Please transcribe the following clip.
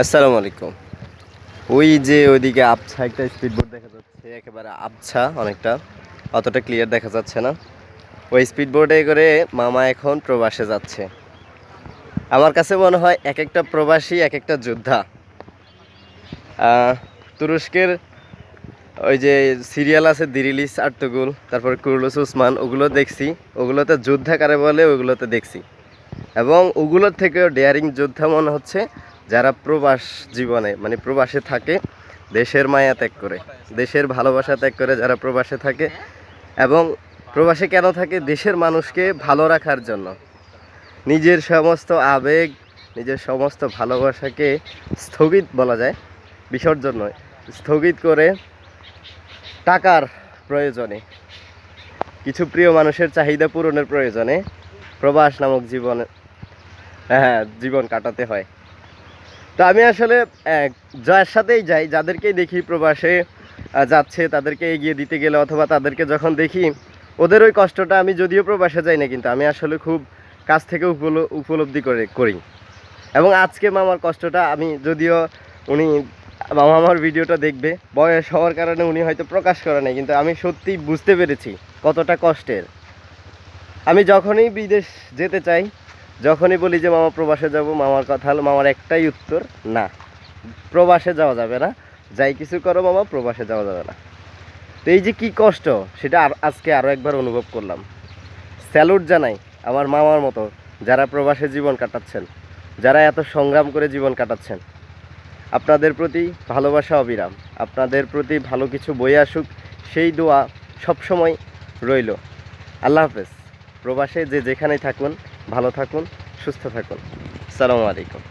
আসসালামু আলাইকুম। ওই যে ওইদিকে আবছা একটা স্পিডবোট দেখা যাচ্ছে, একেবারে আবছা অনেকটা, অতটা ক্লিয়ার দেখা যাচ্ছে না। ওই স্পিডবোটে করে মামা এখন প্রবাসে যাচ্ছে। আমার কাছে মনে হয় এক একটা প্রবাসী, এক একটা যোদ্ধা। তুরস্কের ওই যে সিরিয়াল আছে দিরিলিস, আর্তুগুল, তারপর কুরলুস উসমান, ওগুলো দেখছি। ওগুলোতে যোদ্ধা কারে বলে, ওগুলোতে দেখছি। এবং ওগুলোর থেকেও ডেয়ারিং যোদ্ধা মনে হচ্ছে যারা প্রবাস জীবনে মানে প্রবাসে থাকে, দেশের মায়া ত্যাগ করে, দেশের ভালোবাসা ত্যাগ করে যারা প্রবাসে থাকে এবং প্রবাসে কেন থাকে? দেশের মানুষকে ভালো রাখার জন্য। নিজের সমস্ত আবেগ, নিজের সমস্ত ভালোবাসাকে স্থগিত বলা যায়, বিসর্জন নয়, স্থগিত করে টাকার প্রয়োজনে, কিছু প্রিয় মানুষের চাহিদা পূরণের প্রয়োজনে প্রবাস নামক জীবন হ্যাঁ জীবন কাটাতে হয়। তো আমি আসলে যার সাথেই যাই, যাদেরকেই দেখি প্রবাসে যাচ্ছে, তাদেরকে এগিয়ে দিতে গেলে অথবা তাদেরকে যখন দেখি, ওদের ওই কষ্টটা আমি যদিও প্রবাসে যাই না, কিন্তু আমি আসলে খুব কাছ থেকে উপল- উপলব্ধি করে, করি। এবং আজকে মামার কষ্টটা আমি যদিও উনি মামা ভিডিওটা দেখবে, বয়স হওয়ার কারণে উনি হয়তো প্রকাশ করে নাই, কিন্তু আমি সত্যি বুঝতে পেরেছি কতটা কষ্টের। আমি যখনই বিদেশ যেতে চাই যখনই বলি যে মামা প্রবাসে যাব, মামার কথা হলো মামার একটাই উত্তর, না। প্রবাসে যাওয়া যাবে না। যাই কিছু করো মামা, প্রবাসে যাওয়া যাবে না। তো এই যে কি কষ্ট, সেটা আর আজকে আরও একবার অনুভব করলাম। স্যালুট জানাই আমার মামার মতো যারা প্রবাসে জীবন কাটাচ্ছেন, যারা এত সংগ্রাম করে জীবন কাটাচ্ছেন। আপনাদের প্রতি ভালোবাসা অবিরাম। আপনাদের প্রতি ভালো কিছু বয়ে আসুক, সেই দোয়া সবসময় রইল। আল্লাহ হাফেজ। প্রবাসে যে যেখানেই থাকুন ভালো থাকুন সুস্থ থাকুন। সালামু আলাইকুম।